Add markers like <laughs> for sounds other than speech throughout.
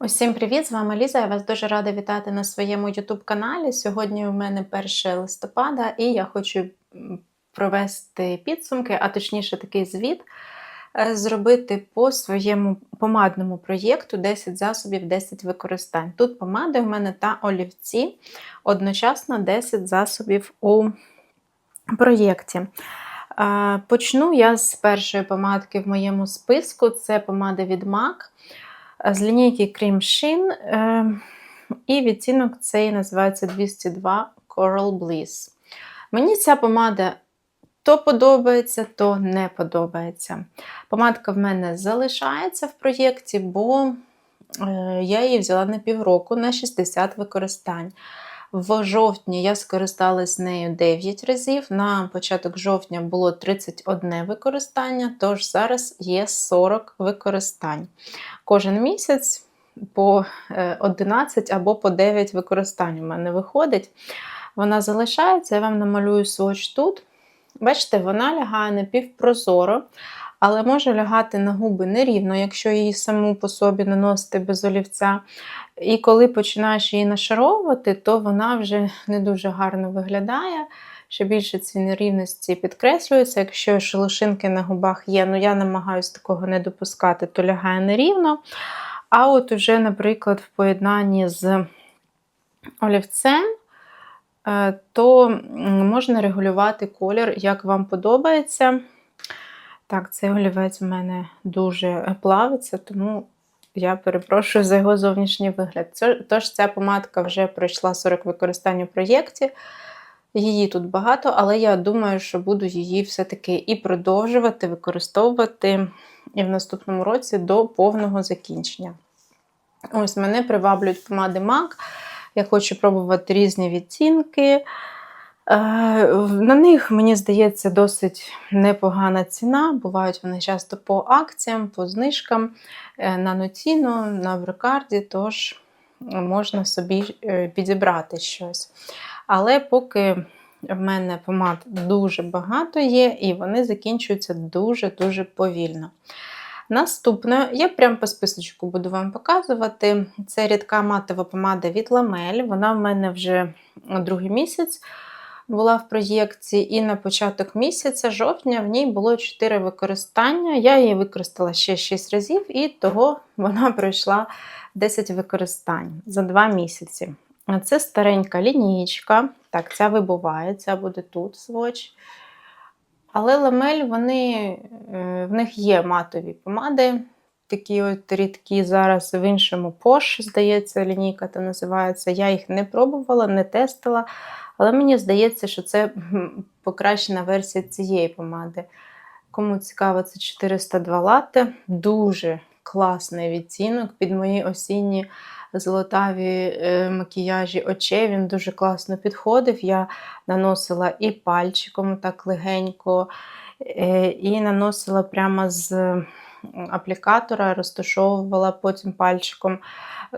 Усім привіт! З вами Ліза. Я вас дуже рада вітати на своєму YouTube каналі. Сьогодні у мене 1 листопада, і я хочу провести підсумки, а точніше такий звіт, е, зробити по своєму помадному проєкту 10 засобів, 10 використань. Тут помади у мене та олівці, одночасно 10 засобів у проєкті. Е, Почну я з першої помадки в моєму списку. Це помада від MAC з лінійки Cream Sheen. е, І відтінок цей називається 202 Coral Bliss. Мені ця помада то подобається, то не подобається. Помадка в мене залишається в проєкті, бо е, я її взяла на півроку на 60 використань. В жовтні я скористалась нею 9 разів. На початок жовтня було 31 використання, тож зараз є 40 використань. Кожен місяць по е, 11 або по 9 використань у мене виходить. Вона залишається, я вам намалюю сводч тут. Бачите, вона лягає напівпрозоро, але може лягати на губи нерівно, якщо її саму по собі наносити без олівця. І коли починаєш її нашаровувати, то вона вже не дуже гарно виглядає. Ще більше ці нерівності підкреслюються. Якщо шелушинки на губах є, ну я намагаюся такого не допускати, то лягає нерівно. А от уже, наприклад, в поєднанні з олівцем, е, то можна регулювати колір, як вам подобається. Так, цей олівець у мене дуже плавиться, тому я перепрошую за його зовнішній вигляд. Тож ця помадка вже пройшла 40 використань у проєкті. Її тут багато, але я думаю, що буду її все-таки і продовжувати використовувати і в наступному році до повного закінчення. Ось мене приваблюють помади MAC. Я хочу пробувати різні відтінки. Е, На них, мені здається, досить непогана ціна. Бувають вони часто по акціям, по знижкам е, на Нотіно, на Брикарді, тож можна собі е, підібрати щось. Але поки в мене помад дуже багато є, і вони закінчуються дуже-дуже повільно. Наступне, я прямо по списочку буду вам показувати. Це рідка матова помада від Ламель. Вона в мене вже другий місяць була в проєкті, і на початок місяця, жовтня, в ній було 4 використання. Я її використала ще 6 разів, і того <laughs> вона пройшла 10 використань за 2 місяці. Це старенька лінійка. Так, ця вибуває, ця буде тут сводч. Але ламель, вони, е, в них є матові помади, такі от рідкі зараз в іншому Posh, здається, лінійка та називається. Я їх не пробувала, не тестила, але мені здається, що це покращена версія цієї помади. Кому цікаво, це 402 латте. Дуже класний відтінок під мої осінні золотаві е, макіяжі очей. Він дуже класно підходив. Я наносила і пальчиком так легенько, е, і наносила прямо з аплікатора, розташовувала потім пальчиком.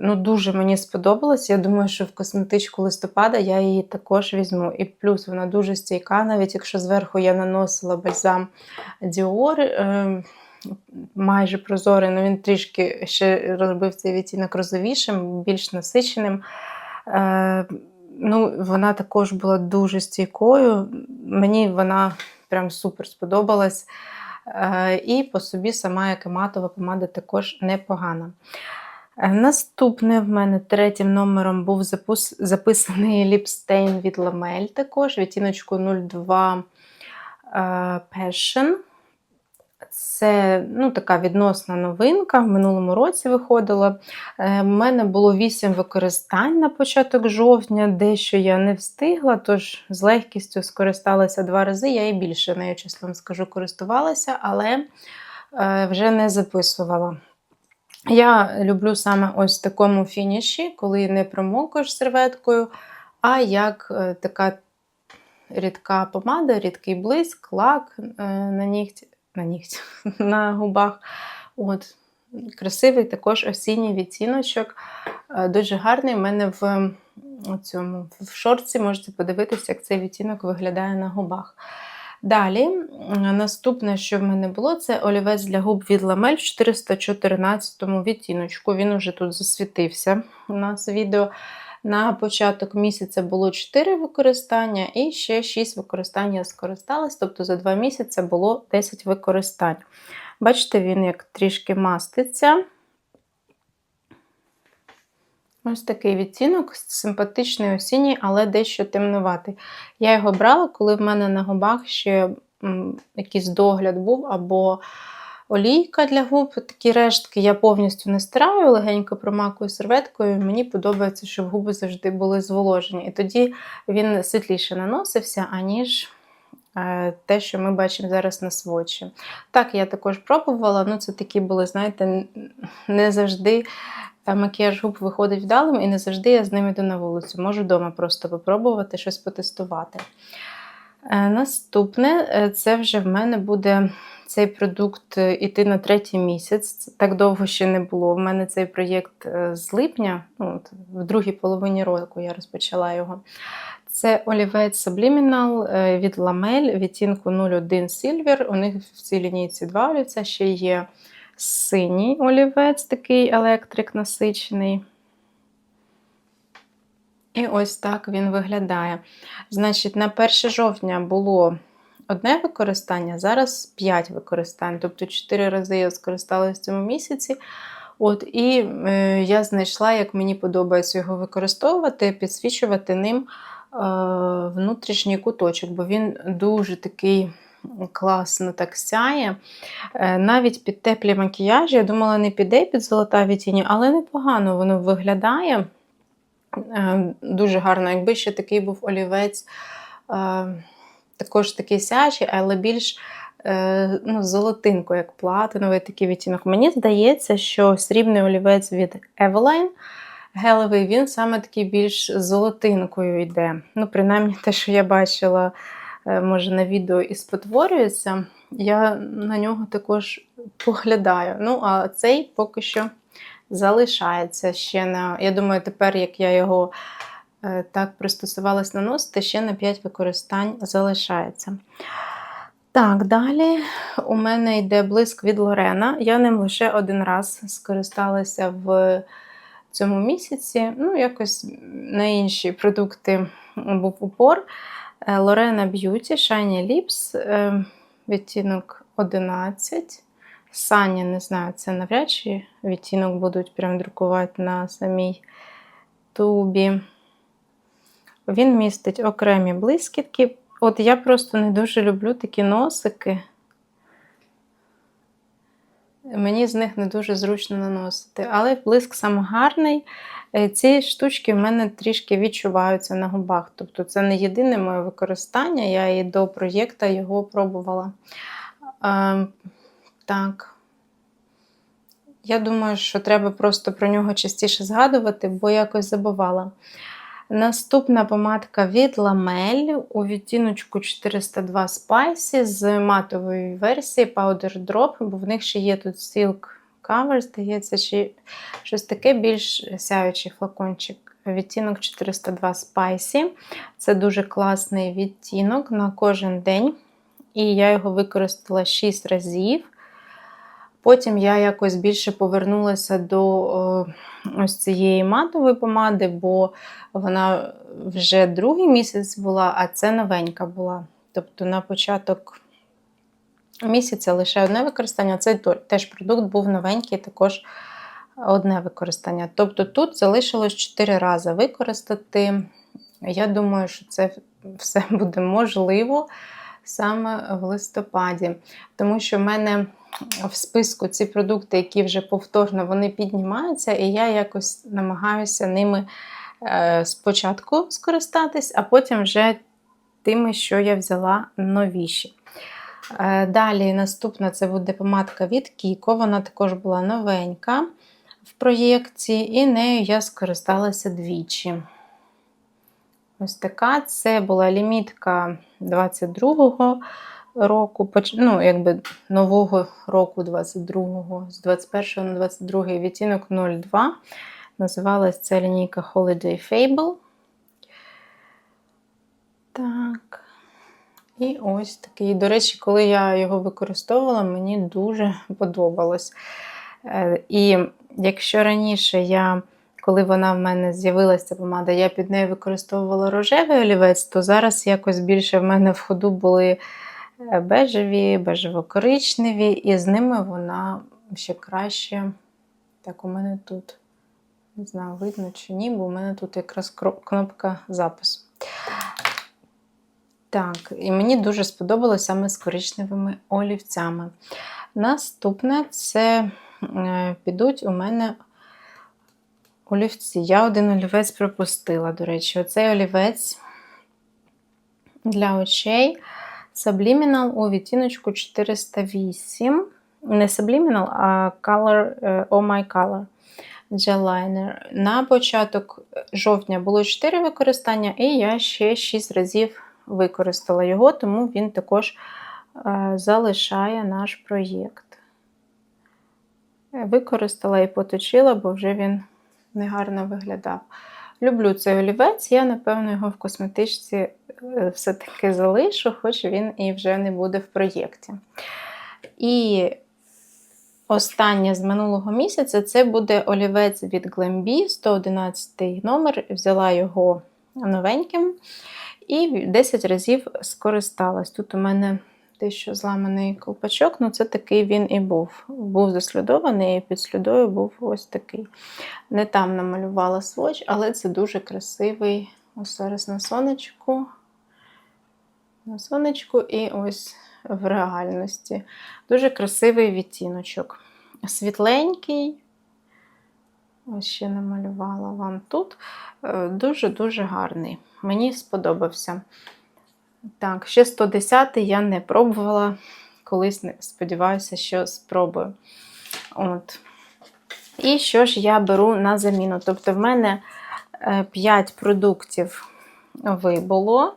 Ну, Дуже мені сподобалось. Я думаю, що в косметичку листопада я її також візьму. І плюс вона дуже стійка, навіть якщо зверху я наносила бальзам Dior, е, майже прозорий, але він трішки ще розбив цей відтінок розовішим, більш насиченим. Е, ну, вона також була дуже стійкою. Мені вона прям супер сподобалась. Е, і по собі сама як і матова помада також непогана. Е, Наступне в мене третім номером був запис... записаний <laughs> ліпстейн від Ламель, також відтіночку 02 е, Passion. Це ну, така відносна новинка. В минулому році виходила. Е, У мене було 8 використань на початок жовтня, дещо я не встигла, тож з легкістю скористалася два рази. Я і більше нею, чесно вам скажу, користувалася, але е, вже не записувала. Я люблю саме ось в такому фініші, коли не промокуєш серветкою, а як е, така рідка помада, рідкий блиск, лак е, на нігті, на нігті, <laughs> на губах. От. Красивий також осінній відтіночок. Е, Дуже гарний. У мене в цьому в шорці можете подивитися, як цей відтінок виглядає на губах. Далі, наступне, що в мене було, це олівець для губ від Ламель в 414 відтіночку. Він уже тут засвітився у нас відео. На початок місяця було 4 використання і ще 6 використань я скористалась, тобто за 2 місяці було 10 використань. Бачите, він як трішки маститься. Ось такий відтінок, симпатичний осінній, але дещо темнуватий. Я його брала, коли в мене на губах ще якийсь догляд був, або олійка для губ, такі рештки. Я повністю не стираю, легенько промакую серветкою. Мені подобається, щоб губи завжди були зволожені. І тоді він світліше наносився, аніж е, те, що ми бачимо зараз на свочі. Так, я також пробувала, ну це такі були, знаєте, не завжди е, макіяж губ виходить вдалим, і не завжди я з ним йду на вулицю. Можу вдома просто попробувати щось потестувати. Е, Наступне, це вже в мене буде цей продукт е, іти на третій місяць. Так довго ще не було. В мене цей проєкт е, з липня, ну, в другій половині року я розпочала його. Це олівець Subliminal е, від Lamel відтінку 01 Silver. У них в цій лінійці два олівця. Ще є синій олівець, такий електрик насичений. І ось так він виглядає. Значить, на 1 жовтня було одне використання, зараз 5 використань. Тобто 4 рази я скористалася в цьому місяці. От, І е, я знайшла, як мені подобається його використовувати, підсвічувати ним е, внутрішній куточок, бо він дуже такий класно так сяє. Е, навіть під теплі макіяжі, я думала, не піде під золотаві тіні, але непогано воно виглядає. Е, Дуже гарно, якби ще такий був олівець, е, також такий сяючий, але більш е, ну, золотинко, як платиновий такий відтінок. Мені здається, що срібний олівець від Eveline гелевий, він саме такий більш золотинкою йде. Ну, принаймні, те, що я бачила, е, може, на відео і спотворюється, я на нього також поглядаю. Ну, а цей поки що залишається ще на. Я думаю, тепер, як я його так пристосувалась наносити, ще на 5 використань залишається. Так, далі у мене йде блиск від Лорена. Я ним лише один раз скористалася в цьому місяці. Ну, якось на інші продукти був упор. Е, Лорена Beauty Shiny Lips, е, відтінок 11. Сані, не знаю, це навряд чи відтінок будуть прям друкувати на самій тубі. Він містить окремі блискітки. От я просто не дуже люблю такі носики. Мені з них не дуже зручно наносити. Але блиск сам гарний. Е, Ці штучки в мене трішки відчуваються на губах. Тобто це не єдине моє використання, я і до проєкту його пробувала. Е, так. Я думаю, що треба просто про нього частіше згадувати, бо якось забувала. Наступна помадка від Lamel у відтіночку 402 Spicy з матової версії Powder Drop, бо в них ще є тут Silk Cover, здається, чи щось таке більш сяючий флакончик. Відтінок 402 Spicy. Це дуже класний відтінок на кожен день. І я його використала 6 разів. Потім я якось більше повернулася до ось цієї матової помади, бо вона вже другий місяць була, а це новенька була. Тобто на початок місяця лише одне використання. Цей теж продукт був новенький, також одне використання. Тобто тут залишилось 4 рази використати. Я думаю, що це все буде можливо саме в листопаді, тому що в мене в списку ці продукти, які вже повторно вони піднімаються, і я якось намагаюся ними е, спочатку скористатись, а потім вже тими, що я взяла новіші. Е, Далі наступна це буде помадка від Кіко. Вона також була новенька в проєкті, і нею я скористалася двічі. Ось така це була лімітка 22-го року, ну, якби нового року 22-го, з 21 на 22 відтінок 02. Називалась ця лінійка Holiday Fable. Так. І ось такий. До речі, коли я його використовувала, мені дуже подобалось. Е, І якщо раніше я, коли вона в мене з'явилася помада, я під нею використовувала рожевий олівець, то зараз якось більше в мене в ходу були бежеві, бежево-коричневі, і з ними вона ще краще. Так, у мене тут, не знаю, видно чи ні, бо у мене тут якраз кнопка запису. Так, і мені дуже сподобалося саме з коричневими олівцями. Наступне це е, підуть у мене олівці. Я один олівець пропустила, до речі, оцей олівець для очей Subliminal у відтіночку 408. Не Subliminal, а Color, е, Oh My Color Gel Liner. На початок жовтня було 4 використання, і я ще 6 разів використала його, тому він також е, залишає наш проєкт. Е, Використала і поточила, бо вже він негарно виглядав. Люблю цей олівець, я, напевно, його в косметичці е, все-таки залишу, хоч він і вже не буде в проєкті. І останнє з минулого місяця це буде олівець від Glambi, 111 номер. Взяла його новеньким і 10 разів скористалась. Тут у мене дещо зламаний колпачок, ну це такий він і був. Був заслідований, і під слідою був ось такий. Не там намалювала своч, але це дуже красивий. Ось на сонечку. На сонечку і ось в реальності. Дуже красивий відтіночок. Світленький. Ось ще намалювала вам тут. Е, Дуже-дуже гарний. Мені сподобався. Так, ще 110 я не пробувала. Колись не- сподіваюся, що спробую. От. І що ж я беру на заміну? Тобто, в мене 5 продуктів вибуло.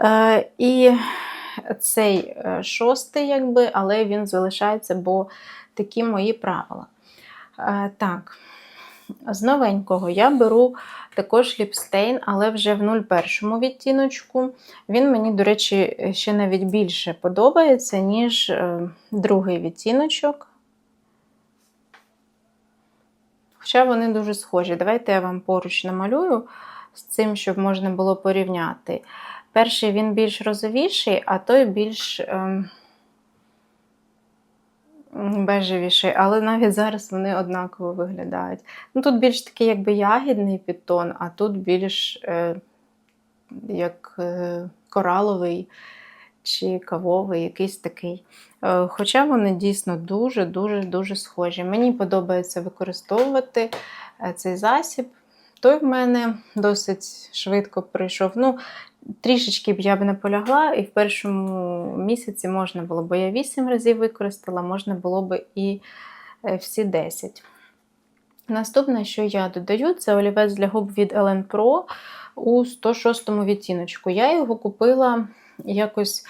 Е, І цей е, шостий, якби, але він залишається, бо такі мої правила. Е, Так, з новенького я беру також ліпстейн, але вже в 01 відтіночку. Він мені, до речі, ще навіть більше подобається, ніж е, другий відтіночок. Хоча вони дуже схожі. Давайте я вам поруч намалюю з цим, щоб можна було порівняти. Перший він більш розовіший, а той більш м, бежевіший, але навіть зараз вони однаково виглядають. Ну, тут більш такий якби ягідний підтон, а тут більш е, як е, кораловий чи кавовий, якийсь такий. Е, Хоча вони дійсно дуже-дуже-дуже схожі. Мені подобається використовувати е, цей засіб. Той в мене досить швидко прийшов. Ну, трішечки б я б не полягла, і в першому місяці можна було, бо я 8 разів використала, можна було б і е, всі 10. Наступне, що я додаю, це олівець для губ від Ellen Pro у 106 відтіночку. Я його купила якось,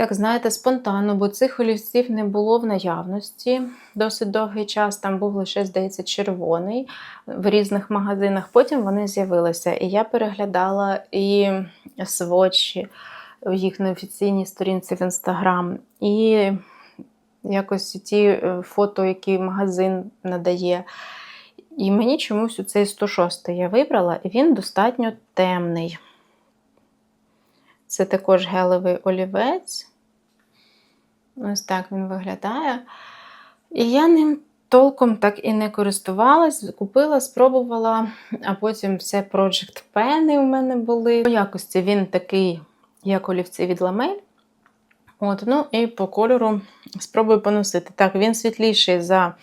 так знаєте, спонтанно, бо цих олівців не було в наявності. Досить довгий час там був лише, здається, червоний в різних магазинах. Потім вони з'явилися. І я переглядала і свочі в їх неофіційній сторінці в інстаграм. І якось ті е, фото, які магазин надає. І мені чомусь цей 106 я вибрала, і він достатньо темний. Це також гелевий олівець. Ось так він виглядає. І я ним толком так і не користувалась, купила, спробувала, а потім все Project Pen у мене були. По якості він такий, як олівці від ламель. От, ну і по кольору спробую поносити. Так, він світліший за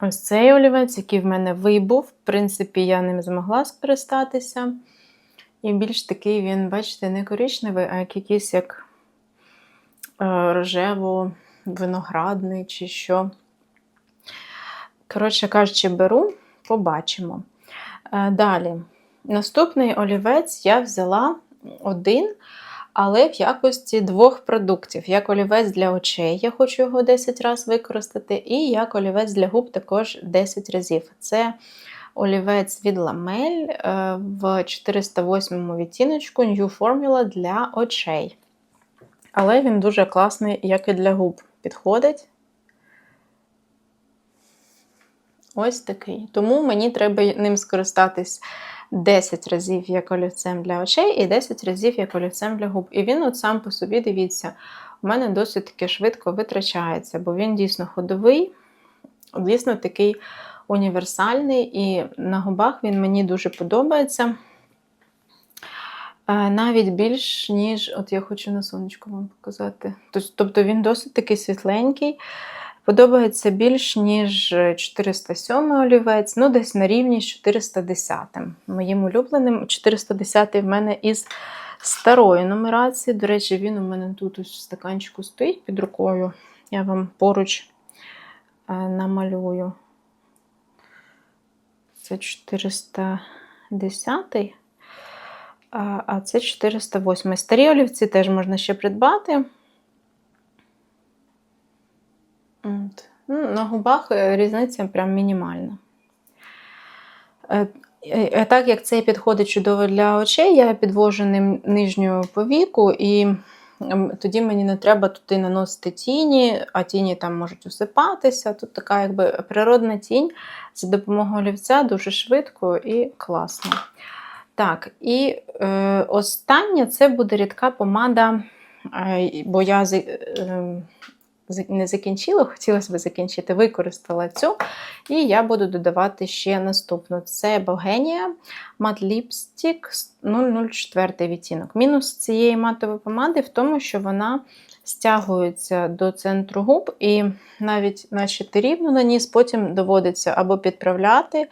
ось цей олівець, який в мене вибув. В принципі, я ним змогла скористатися. І більш такий він, бачите, не коричневий, а якийсь як е, рожево-виноградний чи що. Коротше кажучи, беру, побачимо. Е, Далі. Наступний олівець я взяла один, але в якості двох продуктів. Як олівець для очей, я хочу його 10 разів використати, і як олівець для губ також 10 разів. Це олівець від Ламель в 408 відтіночку New Formula для очей. Але він дуже класний, як і для губ. Підходить. Ось такий. Тому мені треба ним скористатись 10 разів як олівцем для очей і 10 разів як олівцем для губ. І він от сам по собі, дивіться, у мене досить таки швидко витрачається, бо він дійсно ходовий, дійсно такий універсальний, і на губах він мені дуже подобається. Навіть більш, ніж, от я хочу на сонечку вам показати. Тобто він досить такий світленький. Подобається більш, ніж 407 олівець, ну десь на рівні з 410. Моїм улюбленим 410 в мене із старої нумерації. До речі, він у мене тут ось в стаканчику стоїть під рукою. Я вам поруч е, намалюю. Це 410. А це 408. Старі олівці теж можна ще придбати. Ну, на губах е, різниця прям мінімальна. Е, е, Так як цей підходить чудово для очей, я підвожу ним нижню повіку, і тоді мені не треба туди наносити тіні, а тіні там можуть усипатися. Тут така якби природна тінь за допомогою олівця дуже швидко і класно. Так, і е, останнє це буде рідка помада, е, бо я е, не закінчила, хотілося б закінчити, використала цю. І я буду додавати ще наступну. Це Богенія Matte Lipstick 004 відтінок. Мінус цієї матової помади в тому, що вона стягується до центру губ, і навіть наче рівно наніс, потім доводиться або підправляти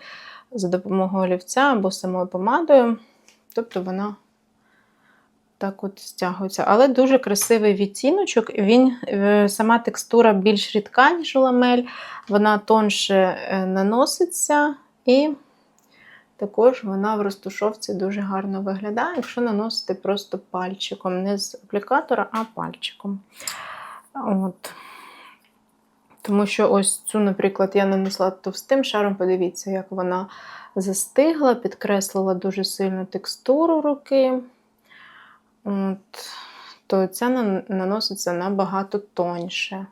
за допомогою олівця, або самою помадою. Тобто вона так от стягується. Але дуже красивий відтіночок. Він, е, сама текстура більш рідка, ніж ламель, вона тонше е, наноситься, і також вона в розтушовці дуже гарно виглядає, якщо наносити просто пальчиком, не з аплікатора, а пальчиком. От. Тому що ось цю, наприклад, я нанесла товстим шаром, подивіться, як вона застигла, підкреслила дуже сильно текстуру руки. От, то ця наноситься набагато тоньше.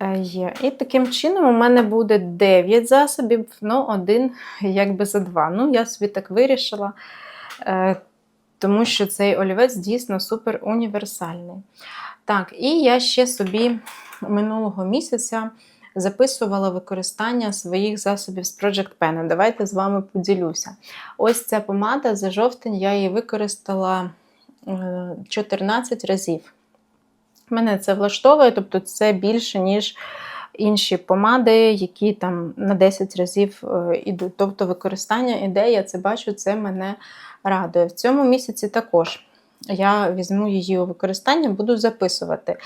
Е, Є. І таким чином у мене буде 9 засобів, ну один якби за два. Ну, я собі так вирішила, е, тому що цей олівець дійсно супер універсальний. Так, і я ще собі минулого місяця записувала використання своїх засобів з Project Pen. Давайте з вами поділюся. Ось ця помада за жовтень я її використала е, 14 разів. Мене це влаштовує, тобто це більше, ніж інші помади, які там на 10 разів е, ідуть. Тобто використання ідеї, я це бачу, це мене радує. В цьому місяці також я візьму її у використання, буду записувати.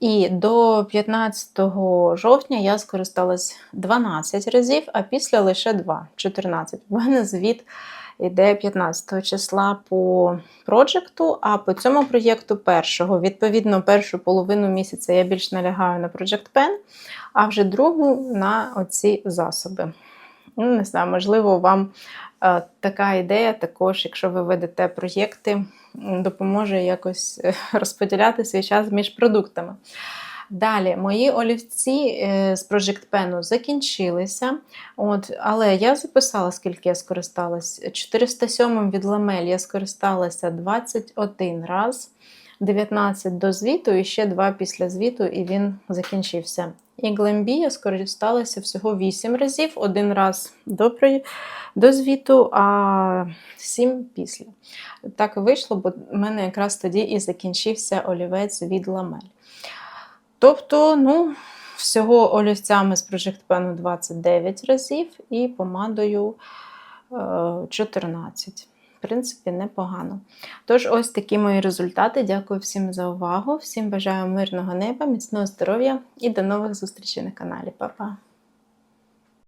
І до 15 жовтня я скористалась 12 разів, а після лише 2, 14. У мене звіт йде 15 числа по проєкту, а по цьому проєкту першого. Відповідно, першу половину місяця я більш налягаю на Project Pen, а вже другу на оці засоби. Ну, не знаю, можливо, вам е, така ідея також, якщо ви ведете проєкти, допоможе якось е, <laughs> розподіляти свій час між продуктами. Далі, мої олівці е, з Project Pen закінчилися. От, але я записала, скільки я скористалась. 407 від Ламель я скористалася 21 раз, 19 до звіту і ще 2 після звіту, і він закінчився. І Глембі я скористалася всього 8 разів, один раз до, до звіту, а 7 після. Так вийшло, бо в мене якраз тоді і закінчився олівець від Ламель. Тобто, ну, всього олівцями з Project Pen 29 разів і помадою е, 14. Принципі, непогано. Тож, ось такі мої результати. Дякую всім за увагу. Всім бажаю мирного неба, міцного здоров'я і до нових зустрічей на каналі. Па-па!